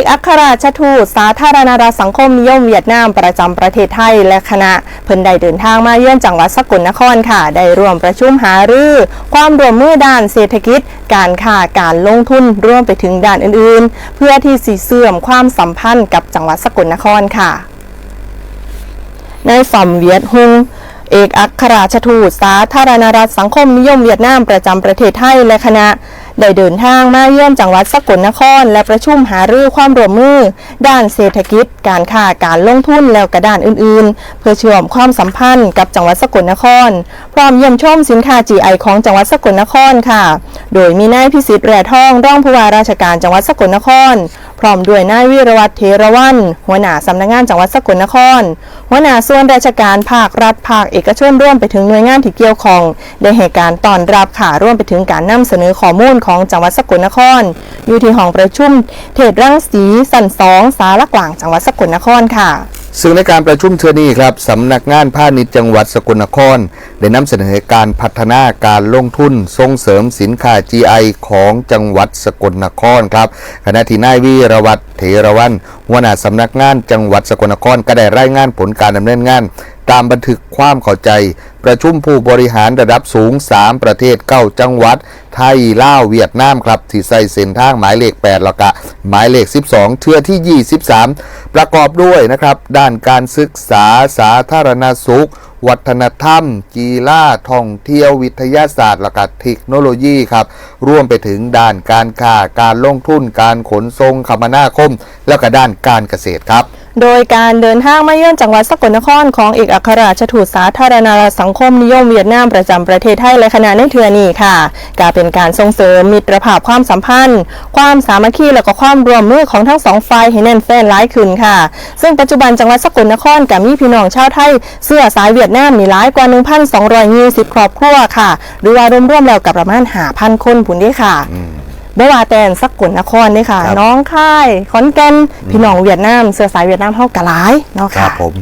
อกอัครราชทูตสาธารณรัฐสังคมนิยมเวียดนามประจำประเทศไทยและคณะเพิ่นได้เดินทางมาเยือนจังหวัดสกลนครค่ะ ได้ร่วมประชุมหารือความร่วมมือด้านเศรษฐกิจ การค้าการลงทุนร่วมไปถึงด้านอื่นๆ เพื่อที่สิเสื่อมความสัมพันธ์กับจังหวัดสกลนครค่ะนฝ่อมเวียดฮุง เอกอัครราชทูตสาธารณรัฐสังคมนิยมเวียดนามประจำประเทศไทยและคณะ ได้เดินทางมาเยี่ยมจังหวัดสกลนคร และประชุมหารือความร่วมมือ ด้านเศรษฐกิจ การค้าการลงทุนแล้วก็ด้านอื่นๆ เพื่อเชื่อมความสัมพันธ์กับจังหวัดสกลนคร พร้อมเยี่ยมชมสินค้า GI ของจังหวัดสกลนครค่ะ โดยมีนายพิสิทธิ์แร่ทองรองผู้ว่าราชการจังหวัดสกลนคร พร้อมด้วยนายวิรวัตรเทรวันหัวหน้าสำนักงานจังหวัดสกลนคร หัวหน้าส่วนราชการภาครัฐภาคเอกชนร่วมไปถึงหน่วยงานที่เกี่ยวข้อง ได้ให้การต้อนรับค่ะร่วมไปถึงการนำเสนอข้อมูลของจังหวัดสกลนคร อยู่ที่ห้องประชุมเทศรังสีสันสองสารกลางจังหวัดสกลนครค่ะ ซึ่งในการประชุมเทือนี้ครับสำนักงานพาณิชย์จังหวัดสกลนคร ได้นำเสนอการพัฒนาการลงทุนส่งเสริมสินค้า GI ของจังหวัดสกลนครครับขณะที่นายวีรวัตรเถรวันหัวหน้าสำนักงานจังหวัดสกลนครก็ได้รายงานผลการดำเนินงาน ตามบันทึกความเข้าใจ ประชุมผู้บริหารระดับสูง 3 ประเทศ9จังหวัด ไทยลาวเวียดนามครับที่ใส่เส้นทางหมายเลข 8 แล้วก็หมายเลข 12 เทือที่ 23 ประกอบด้วยนะครับ ด้านการศึกษาสาธารณสุข วัฒนธรรม กีฬาท่องเที่ยววิทยาศาสตร์และก็เทคโนโลยีครับร่วมไปถึงด้านการค้าการลงทุนการขนส่งคมนาคม แล้วก็ด้านการเกษตรครับ โดยการเดินทางมาเยือนจังหวัดสกลนครของเอกอัครราชทูตสาธารณรัฐสังคมนิยมเวียดนามประจำประเทศไทยและคณะในเทือนี้ค่ะกาเป็นการส่งเสริมมิตรภาพความสัมพันธ์ ความสามัคคีและก็ความร่วมมือของทั้งสองฝ่ายให้แน่นแฟ้นร้ายขึ้นค่ะ ซึ่งปัจจุบันจังหวัดสกลนครกับมีพี่น้องชาวไทยเสื้อสายเวียดนามมีหลายกว่า 1,220 ครอบครัวค่ะ หรือว่ารวมๆแล้วกับประมาณ5,000คนผุนด้ค่ะ บ่ว่าแต่นสกลนครนี่ค่ะ ครับ น้องค่ายขอนแก่นพี่น้องเวียดนามเสื้อสายเวียดนามเฮากะหลายเนาะครัค่ะ บผม